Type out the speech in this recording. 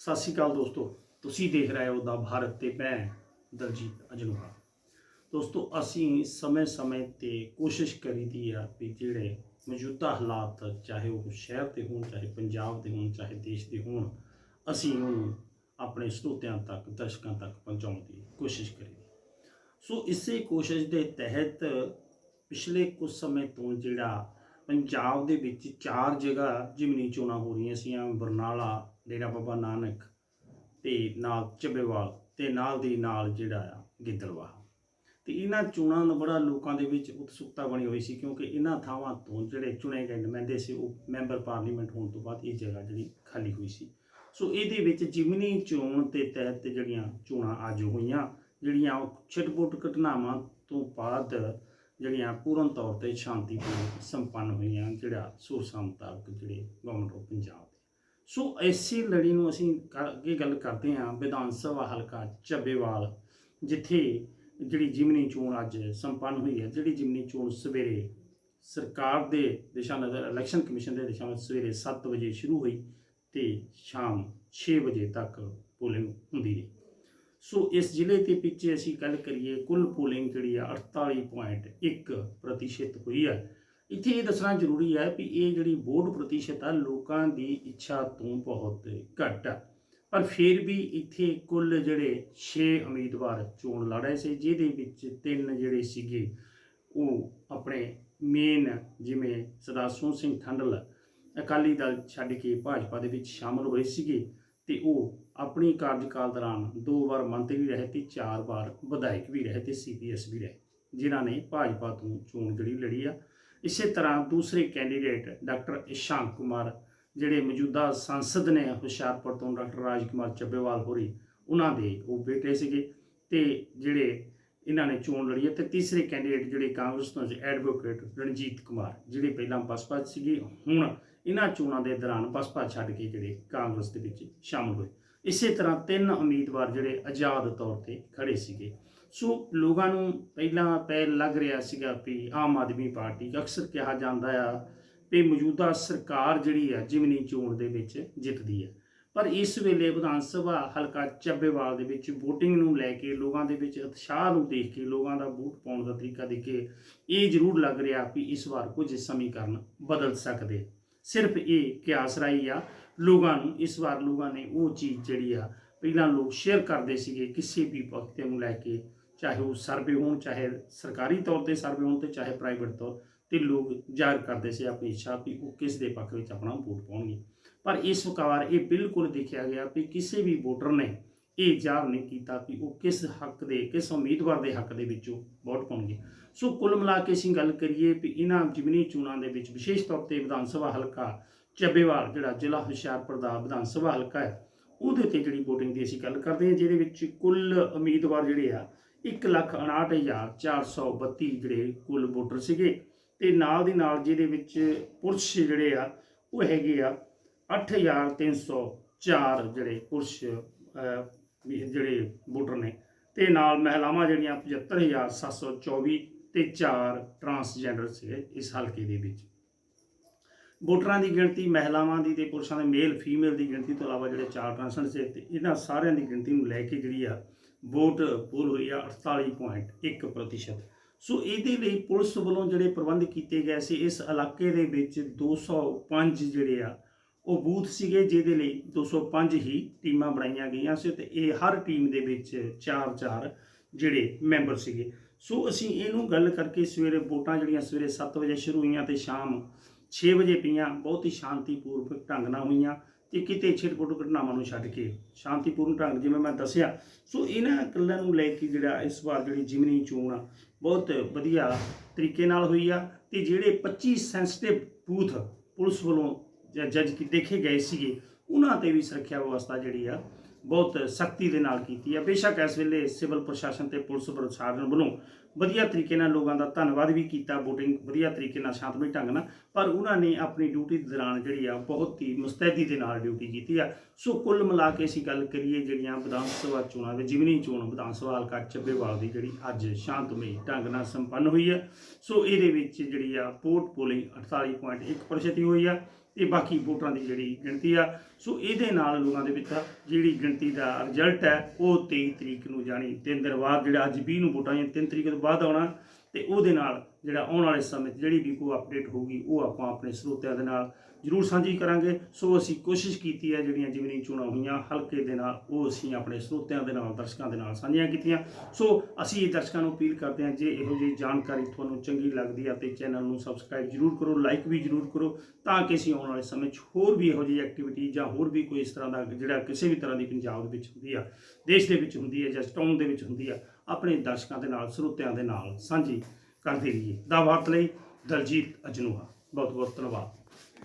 ਸਤਿ ਸ਼੍ਰੀ ਅਕਾਲ ਦੋਸਤੋ, ਤੁਸੀਂ ਦੇਖ ਰਹੇ ਹੋ ਦਾ ਭਾਰਤ ਤੇ ਮੈਂ ਦਲਜੀਤ ਅਜਨੂਹਾ। ਦੋਸਤੋ, ਅਸੀਂ ਸਮੇਂ-ਸਮੇਂ ਤੇ ਕੋਸ਼ਿਸ਼ ਕਰੀਦੀ ਆ ਵੀ ਜਿਹੜੇ ਮੌਜੂਦਾ ਹਾਲਾਤ, ਚਾਹੇ ਉਹ ਸ਼ਹਿਰ ਦੇ ਹੋਣ, ਚਾਹੇ ਪੰਜਾਬ ਦੇ ਹੋਣ, ਚਾਹੇ ਦੇਸ਼ ਦੇ ਹੋਣ, ਅਸੀਂ ਉਹਨੂੰ ਆਪਣੇ ਸਰੋਤਿਆਂ ਤੱਕ, ਦਰਸ਼ਕਾਂ ਤੱਕ ਪਹੁੰਚਾਉਣ ਦੀ ਕੋਸ਼ਿਸ਼ ਕਰੀਦੀ। ਸੋ, ਇਸੇ ਕੋਸ਼ਿਸ਼ ਦੇ ਤਹਿਤ ਪਿਛਲੇ ਕੁਝ ਸਮੇਂ ਤੋਂ ਜਿਹੜਾ ਪੰਜਾਬ ਦੇ ਵਿੱਚ ਚਾਰ ਜਗ੍ਹਾ ਜਿਮਨੀ ਚੋਣਾਂ ਹੋ ਰਹੀਆਂ ਸੀਆਂ, ਬਰਨਾਲਾ ਡੇਰਾ ਬਾਬਾ ਨਾਨਕ ਤੇ ਨਾਲ ਚੱਬੇਵਾਲ ਤੇ ਨਾਲ ਦੀ ਨਾਲ ਜਿਹੜਾ ਆ ਗਿੱਦੜਵਾਹ। ਤੇ ਇਹਨਾਂ ਚੋਣਾਂ ਦਾ ਬੜਾ ਲੋਕਾਂ ਦੇ ਵਿੱਚ ਉਤਸੁਕਤਾ ਬਣੀ ਹੋਈ ਸੀ ਕਿਉਂਕਿ ਇਹਨਾਂ ਥਾਵਾਂ ਤੋਂ ਜਿਹੜੇ ਚੁਣੇ ਗਏ ਨੁਮਾਇੰਦੇ ਸੀ, ਉਹ ਮੈਂਬਰ ਪਾਰਲੀਮੈਂਟ ਹੋਣ ਤੋਂ ਬਾਅਦ ਇਹ ਜਗ੍ਹਾ ਜਿਹੜੀ ਖਾਲੀ ਹੋਈ ਸੀ। ਸੋ ਇਹਦੇ ਵਿੱਚ ਜਿਮਨੀ ਚੋਣ ਦੇ ਤਹਿਤ ਜਿਹੜੀਆਂ ਚੋਣਾਂ ਅੱਜ ਹੋਈਆਂ, ਜਿਹੜੀਆਂ ਛਿਟਪੁੱਟ ਘਟਨਾਵਾਂ ਤੋਂ ਬਾਅਦ ਜਿਹੜੀਆਂ ਪੂਰਨ ਤੌਰ ਤੇ ਸ਼ਾਂਤੀਪੂਰਨ ਸੰਪੰਨ ਹੋਈਆਂ, ਜਿਹੜਾ ਸੂਰਸਾਂ ਮੁਤਾਬਕ ਜਿਹੜੇ ਗਵਰਨਮੈਂਟ ਆਫ ਪੰਜਾਬ ਸੋ ਐਸੀ ਲੜੀ ਨੂੰ ਅਸੀਂ ਅੱਗੇ ਗੱਲ ਕਰਦੇ ਹਾਂ ਵਿਧਾਨ ਸਭਾ ਹਲਕਾ ਚੱਬੇਵਾਲ ਜਿੱਥੇ ਜਿਹੜੀ ਜਿਮਨੀ ਚੋਣ ਅੱਜ ਸੰਪੰਨ ਹੋਈ ਹੈ, ਜਿਹੜੀ ਜਿਮਨੀ ਚੋਣ ਸਵੇਰੇ ਸਰਕਾਰ ਦੇ ਦਿਸ਼ਾ ਨਜ਼ਰ ਇਲੈਕਸ਼ਨ ਕਮਿਸ਼ਨ ਦੇ ਦਿਸ਼ਾ ਨਜ਼ਰ ਸਵੇਰੇ 7 ਵਜੇ ਸ਼ੁਰੂ ਹੋਈ ਤੇ ਸ਼ਾਮ 6 ਵਜੇ ਤੱਕ ਪੋਲਿੰਗ ਹੁੰਦੀ ਰਹੀ। ਸੋ ਇਸ ਜ਼ਿਲ੍ਹੇ ਦੇ ਪਿੱਛੇ ਅਸੀਂ ਗੱਲ ਕਰੀਏ, ਕੁੱਲ ਪੋਲਿੰਗ ਜਿਹੜੀ ਆ 48.1 ਪ੍ਰਤੀਸ਼ਤ ਹੋਈ ਹੈ ਇੱਥੇ ਇਹ ਦੱਸਣਾ ਜ਼ਰੂਰੀ ਹੈ ਵੀ ਇਹ ਜਿਹੜੀ ਵੋਟ ਪ੍ਰਤੀਸ਼ਤ ਆ, ਲੋਕਾਂ ਦੀ ਇੱਛਾ ਤੋਂ ਬਹੁਤ ਘੱਟ ਆ। ਪਰ ਫਿਰ ਵੀ ਇੱਥੇ ਕੁੱਲ ਜਿਹੜੇ 6 ਉਮੀਦਵਾਰ ਚੋਣ ਲੜ ਰਹੇ ਸੀ, ਜਿਹਦੇ ਵਿੱਚ ਤਿੰਨ ਜਿਹੜੇ ਸੀਗੇ, ਉਹ ਆਪਣੇ ਮੇਨ ਜਿਵੇਂ ਸਰਦਾਰ ਸੋਹਣ ਸਿੰਘ ਠੰਡਲ, ਅਕਾਲੀ ਦਲ ਛੱਡ ਕੇ ਭਾਜਪਾ ਦੇ ਵਿੱਚ ਸ਼ਾਮਲ ਹੋਏ ਸੀਗੇ ਤੇ ਉਹ ਆਪਣੀ ਕਾਰਜਕਾਲ ਦੌਰਾਨ ਦੋ ਵਾਰ ਮੰਤਰੀ ਰਹੇ ਤੇ ਚਾਰ ਵਾਰ ਵਿਧਾਇਕ ਵੀ ਰਹੇ ਤੇ ਸੀਪੀਐਸ ਵੀ ਰਹੇ, ਜਿਨ੍ਹਾਂ ਨੇ ਭਾਜਪਾ ਤੋਂ ਚੋਣ ਜਿਹੜੀ ਲੜੀ ਆ। ਇਸੇ ਤਰ੍ਹਾਂ ਦੂਸਰੇ ਕੈਂਡੀਡੇਟ ਡਾਕਟਰ ਇਸ਼ਾਂਕ ਕੁਮਾਰ, ਜਿਹੜੇ ਮੌਜੂਦਾ ਸੰਸਦ ਨੇ ਹੁਸ਼ਿਆਰਪੁਰ ਤੋਂ ਡਾਕਟਰ ਰਾਜ ਕੁਮਾਰ ਚੱਬੇਵਾਲ ਹੋਰੀ, ਉਹਨਾਂ ਦੇ ਉਹ ਬੇਟੇ ਸੀਗੇ ਤੇ ਜਿਹੜੇ ਇਹਨਾਂ ਨੇ ਚੋਣ ਲੜੀ ਹੈ ਤੇ ਤੀਸਰੇ ਕੈਂਡੀਡੇਟ ਜਿਹੜੇ ਕਾਂਗਰਸ ਤੋਂ ਐਡਵੋਕੇਟ ਰਣਜੀਤ ਕੁਮਾਰ, ਜਿਹੜੇ ਪਹਿਲਾਂ ਬਸਪਾ 'ਚ ਸੀਗੇ, ਹੁਣ ਇਹਨਾਂ ਚੋਣਾਂ ਦੇ ਦੌਰਾਨ ਬਸਪਾ ਛੱਡ ਕੇ ਜਿਹੜੇ ਕਾਂਗਰਸ ਦੇ ਵਿੱਚ ਸ਼ਾਮਲ ਹੋਏ। ਇਸੇ ਤਰ੍ਹਾਂ ਤਿੰਨ ਉਮੀਦਵਾਰ ਜਿਹੜੇ ਆਜ਼ਾਦ ਤੌਰ ਤੇ ਖੜੇ ਸੀਗੇ। ਸੋ ਲੋਕਾਂ ਨੂੰ ਪਹਿਲਾਂ ਪੈ ਲੱਗ ਰਿਹਾ ਸੀਗਾ ਵੀ ਆਮ ਆਦਮੀ ਪਾਰਟੀ ਅਕਸਰ ਕਿਹਾ ਜਾਂਦਾ ਆ ਵੀ ਮੌਜੂਦਾ ਸਰਕਾਰ ਜਿਹੜੀ ਆ ਜਿਮਨੀ ਚੋਣ ਦੇ ਵਿੱਚ ਜਿੱਤਦੀ ਹੈ ਪਰ ਇਸ ਵੇਲੇ ਵਿਧਾਨ ਸਭਾ ਹਲਕਾ ਚੱਬੇਵਾਲ ਦੇ ਵਿੱਚ VOTING ਨੂੰ ਲੈ ਕੇ ਲੋਕਾਂ ਦੇ ਵਿੱਚ ਉਤਸ਼ਾਹ ਨੂੰ ਦੇਖ ਕੇ ਲੋਕਾਂ ਦਾ ਵੋਟ ਪਾਉਣ ਦਾ ਤਰੀਕਾ ਦੇਖ ਕੇ ਇਹ ਜ਼ਰੂਰ ਲੱਗ ਰਿਹਾ ਵੀ ਇਸ ਵਾਰ ਕੁਝ ਸਮੀਕਰਨ ਬਦਲ ਸਕਦੇ ਸਿਰਫ ਇਹ ਕਿਆਸ ਰਾਈ ਆ। ਲੋਕਾਂ ਨੂੰ, ਇਸ ਵਾਰ ਲੋਕਾਂ ਨੇ ਉਹ ਚੀਜ਼ ਜਿਹੜੀ ਆ, ਪਹਿਲਾਂ ਲੋਕ ਸ਼ੇਅਰ ਕਰਦੇ ਸੀਗੇ ਕਿਸੇ ਵੀ ਵਕਤ ਨੂੰ ਲੈ ਕੇ, ਚਾਹੇ ਉਹ ਸਰਵੇ ਹੋਣ, ਚਾਹੇ ਸਰਕਾਰੀ ਤੌਰ ਤੇ ਸਰਵੇ ਹੋਣ ਤੇ, ਚਾਹੇ ਪ੍ਰਾਈਵੇਟ ਤੌਰ ਤੇ ਲੋਕ ਜ਼ਾਹਿਰ ਕਰਦੇ ਸੀ ਆਪਣੀ ਇੱਛਾ ਵੀ ਉਹ ਕਿਸ ਦੇ ਪੱਖ ਵਿੱਚ ਆਪਣਾ ਵੋਟ ਪਾਉਣਗੇ। ਪਰ ਇਸ ਵਾਰ ਇਹ ਬਿਲਕੁਲ ਦੇਖਿਆ ਗਿਆ ਵੀ ਕਿਸੇ ਵੀ ਵੋਟਰ ਨੇ ਇਹ ਜ਼ਾਹਰ ਨਹੀਂ ਕੀਤਾ ਕਿ ਉਹ ਕਿਸ ਹੱਕ ਦੇ, ਕਿਸ ਉਮੀਦਵਾਰ ਦੇ ਹੱਕ ਦੇ ਵਿੱਚੋਂ ਵੋਟ ਪਾਉਣਗੇ। ਸੋ ਕੁੱਲ ਮਿਲਾ ਕੇ ਅਸੀਂ ਗੱਲ ਕਰੀਏ ਵੀ ਇਹਨਾਂ ਜਿਮਨੀ ਚੋਣਾਂ ਦੇ ਵਿੱਚ ਵਿਸ਼ੇਸ਼ ਤੌਰ ਤੇ ਵਿਧਾਨ ਸਭਾ ਹਲਕਾ ਚੱਬੇਵਾਲ ਜਿਹੜਾ ਜ਼ਿਲ੍ਹਾ ਹੁਸ਼ਿਆਰਪੁਰ ਦਾ ਵਿਧਾਨ ਸਭਾ ਹਲਕਾ ਹੈ, ਉਹਦੇ ਤੇ ਜਿਹੜੀ VOTING ਦੀ ਅਸੀਂ ਗੱਲ ਕਰਦੇ ਹਾਂ, ਜਿਹਦੇ ਵਿੱਚ ਕੁੱਲ ਉਮੀਦਵਾਰ ਜਿਹੜੇ ਆ 159432 ਜਿਹੜੇ ਕੁੱਲ ਵੋਟਰ ਸੀਗੇ। ਤੇ ਨਾਲ ਦੀ ਨਾਲ ਜਿਹਦੇ ਵਿੱਚ ਪੁਰਸ਼ ਜਿਹੜੇ ਆ, ਉਹ ਹੈਗੇ ਆ 8304 ਜਿਹੜੇ ਪੁਰਸ਼ ਵੀ ਜਿਹੜੇ ਵੋਟਰ ਨੇ। ਤੇ ਨਾਲ ਮਹਿਲਾਵਾਂ ਜਿਹੜੀਆਂ 75724 ਤੇ 4 ਟਰਾਂਸਜੈਂਡਰ ਸੀਗੇ ਇਸ ਹਲਕੇ ਦੇ ਵਿੱਚ। ਵੋਟਰਾਂ ਦੀ ਗਿਣਤੀ ਮਹਿਲਾਵਾਂ ਦੀ ਤੇ ਪੁਰਸ਼ਾਂ ਦੇ, ਮੇਲ, ਫੀਮੇਲ ਦੀ ਗਿਣਤੀ ਤੋਂ ਇਲਾਵਾ ਜਿਹੜੇ ਚਾਰ ਟਰਾਂਸਜੈਂਡਰ ਸੀ ਤੇ ਇਹਨਾਂ ਸਾਰਿਆਂ ਦੀ ਗਿਣਤੀ ਨੂੰ ਲੈ ਕੇ ਜਿਹੜੀ ਆ ਵੋਟ ਪੂਲ ਹੋਈ ਆ 48.1% ਪ੍ਰਤੀਸ਼ਤ। ਸੋ ਇਹਦੇ ਲਈ ਪੁਲਿਸ ਵੱਲੋਂ ਜਿਹੜੇ ਪ੍ਰਬੰਧ ਕੀਤੇ ਗਏ ਸੀ, ਇਸ ਇਲਾਕੇ ਦੇ ਵਿੱਚ 205 ਜਿਹੜੇ ਆ ਉਹ ਬੂਥ ਸੀਗੇ ਜਿਹਦੇ ਲਈ 205 ਹੀ ਟੀਮਾਂ ਬਣਾਈਆਂ ਗਈਆਂ ਸੀ ਤੇ ਇਹ ਹਰ ਟੀਮ ਦੇ ਵਿੱਚ 4-4 ਜਿਹੜੇ ਮੈਂਬਰ ਸੀਗੇ। ਸੋ ਅਸੀਂ ਇਹਨੂੰ ਗੱਲ ਕਰਕੇ ਸਵੇਰੇ ਵੋਟਾਂ ਜਿਹੜੀਆਂ ਸਵੇਰੇ 7 ਵਜੇ ਸ਼ੁਰੂ ਹੋਈਆਂ ਤੇ ਸ਼ਾਮ 6 ਵਜੇ ਪਈਆਂ, ਬਹੁਤ ਹੀ ਸ਼ਾਂਤੀਪੂਰਵਕ ਢੰਗ ਨਾਲ ਹੋਈਆਂ ਤੇ ਕਿਤੇ ਛਿਟਪੁੱਟ ਘਟਨਾਵਾਂ ਨੂੰ ਛੱਡ ਕੇ ਸ਼ਾਂਤੀਪੂਰਨ ਢੰਗ ਜਿਵੇਂ ਮੈਂ ਦੱਸਿਆ। ਸੋ ਇਹਨਾਂ ਗੱਲਾਂ ਨੂੰ ਲੈ ਕੇ ਜਿਹੜਾ ਇਸ ਵਾਰ ਜਿਹੜੀ ਜਿਮਨੀ ਚੋਣ ਆ, ਬਹੁਤ ਵਧੀਆ ਤਰੀਕੇ ਨਾਲ ਹੋਈ ਆ ਤੇ ਜਿਹੜੇ 25 ਸੈਂਸਿਟਿਵ ਬੂਥ ਪੁਲਿਸ ਵੱਲੋਂ ਜੱਜ ਕੀ ਦੇਖੇ ਗਏ ਸੀਗੇ, ਉਹਨਾਂ ਤੇ ਵੀ ਸੁਰੱਖਿਆ ਵਿਵਸਥਾ ਜਿਹੜੀ ਆ, ਬਹੁਤ ਸਖਤੀ ਦੇ ਨਾਲ ਕੀਤੀ ਆ। ਬੇਸ਼ੱਕ ਇਸ ਵੇਲੇ ਸਿਵਲ ਪ੍ਰਸ਼ਾਸਨ ਤੇ ਪੁਲਿਸ ਪ੍ਰਸ਼ਾਸਨ ਵੱਲੋਂ ਵਧੀਆ ਤਰੀਕੇ ਨਾਲ ਲੋਕਾਂ ਦਾ ਧੰਨਵਾਦ ਵੀ ਕੀਤਾ, VOTING ਵਧੀਆ ਤਰੀਕੇ ਨਾਲ ਸ਼ਾਂਤਮਈ ਢੰਗ ਨਾਲ, ਪਰ ਉਹਨਾਂ ਨੇ ਆਪਣੀ ਡਿਊਟੀ ਦੇ ਦੌਰਾਨ ਜਿਹੜੀ ਆ, ਬਹੁਤ ਹੀ ਮੁਸਤੈਦੀ ਦੇ ਨਾਲ ਡਿਊਟੀ ਕੀਤੀ ਆ। ਸੋ ਕੁੱਲ ਮਿਲਾ ਕੇ ਅਸੀਂ ਗੱਲ ਕਰੀਏ ਜਿਹੜੀਆਂ ਵਿਧਾਨ ਸਭਾ ਚੋਣਾਂ ਦੇ, ਜਿਮਨੀ ਚੋਣ ਵਿਧਾਨ ਸਭਾ, ਹਲਕਾ ਚੱਬੇਵਾਲ ਦੀ ਜਿਹੜੀ ਅੱਜ ਸ਼ਾਂਤਮਈ ਢੰਗ ਨਾਲ ਸੰਪੰਨ ਹੋਈ ਆ। ਸੋ ਇਹਦੇ ਵਿੱਚ ਜਿਹੜੀ ਆ ਪੋਰਟ ਪੋਲਿੰਗ 48.1% ਹੀ ਹੋਈ ਆ। ਇਹ ਬਾਕੀ ਵੋਟਰਾਂ ਦੀ ਜਿਹੜੀ ਗਿਣਤੀ ਆ, ਸੋ ਇਹਦੇ ਨਾਲ ਲੋਕਾਂ ਦੇ ਵਿੱਚ ਜਿਹੜੀ ਗਿਣਤੀ ਦਾ ਰਿਜ਼ਲਟ ਹੈ, ਉਹ 23 ਤਰੀਕ ਨੂੰ ਜਾਣੀ ਤਿੰਨ ਦਿਨ ਬਾਅਦ, ਜਿਹੜਾ ਅੱਜ 20 ਨੂੰ ਵੋਟਾਂ ਜਾਂ 3 ਤਰੀਕ ਤੋਂ ਬਾਅਦ ਆਉਣਾ ਤੇ ਉਹਦੇ ਨਾਲ ਜਿਹੜਾ ਆਉਣ ਵਾਲੇ ਸਮੇਂ 'ਚ ਜਿਹੜੀ ਵੀ ਕੋਈ ਅਪਡੇਟ ਹੋਊਗੀ, ਉਹ ਆਪਾਂ ਆਪਣੇ ਸਰੋਤਿਆਂ ਦੇ ਨਾਲ ਜ਼ਰੂਰ ਸਾਂਝੀ ਕਰਾਂਗੇ। ਸੋ ਅਸੀਂ ਕੋਸ਼ਿਸ਼ ਕੀਤੀ ਹੈ ਜਿਹੜੀਆਂ ਜਿਵੇਂ ਚੋਣਾਂ ਹੋਈਆਂ, ਹਲਕੇ ਦੇ ਨਾਲ ਉਹ ਅਸੀਂ ਆਪਣੇ ਸਰੋਤਿਆਂ ਦੇ ਨਾਲ, ਦਰਸ਼ਕਾਂ ਦੇ ਨਾਲ ਸਾਂਝੀਆਂ ਕੀਤੀਆਂ। ਸੋ ਅਸੀਂ ਇਹ ਦਰਸ਼ਕਾਂ ਨੂੰ ਅਪੀਲ ਕਰਦੇ ਹਾਂ, ਜੇ ਇਹੋ ਜਿਹੀ ਜਾਣਕਾਰੀ ਤੁਹਾਨੂੰ ਚੰਗੀ ਲੱਗਦੀ ਹੈ ਤੇ ਚੈਨਲ ਨੂੰ ਸਬਸਕ੍ਰਾਈਬ ਜ਼ਰੂਰ ਕਰੋ ਲਾਈਕ ਵੀ ਜ਼ਰੂਰ ਕਰੋ, ਤਾਂ ਕਿ ਅਸੀਂ ਆਉਣ ਵਾਲੇ ਸਮੇਂ 'ਚ ਹੋਰ ਵੀ ਇਹੋ ਜਿਹੀ ਐਕਟੀਵਿਟੀ ਜਾਂ ਹੋਰ ਵੀ ਕੋਈ ਇਸ ਤਰ੍ਹਾਂ ਦਾ ਜਿਹੜਾ ਕਿਸੇ ਵੀ ਤਰ੍ਹਾਂ ਦੀ ਪੰਜਾਬ ਦੇ ਵਿੱਚ ਹੁੰਦੀ ਆ, ਦੇਸ਼ ਦੇ ਵਿੱਚ ਹੁੰਦੀ ਹੈ ਜਾਂ ਟਾਊਨ ਦੇ ਵਿੱਚ ਹੁੰਦੀ ਆ ਆਪਣੇ ਦਰਸ਼ਕਾਂ ਦੇ ਨਾਲ, ਸਰੋਤਿਆਂ ਦੇ ਨਾਲ ਸਾਂਝੀ ਕਰਦੇ ਰਹੀਏ। ਦਾ ਵਾਰਤ ਲਈ ਦਲਜੀਤ ਅਜਨੂਹਾ ਬਹੁਤ ਬਹੁਤ ਧੰਨਵਾਦ।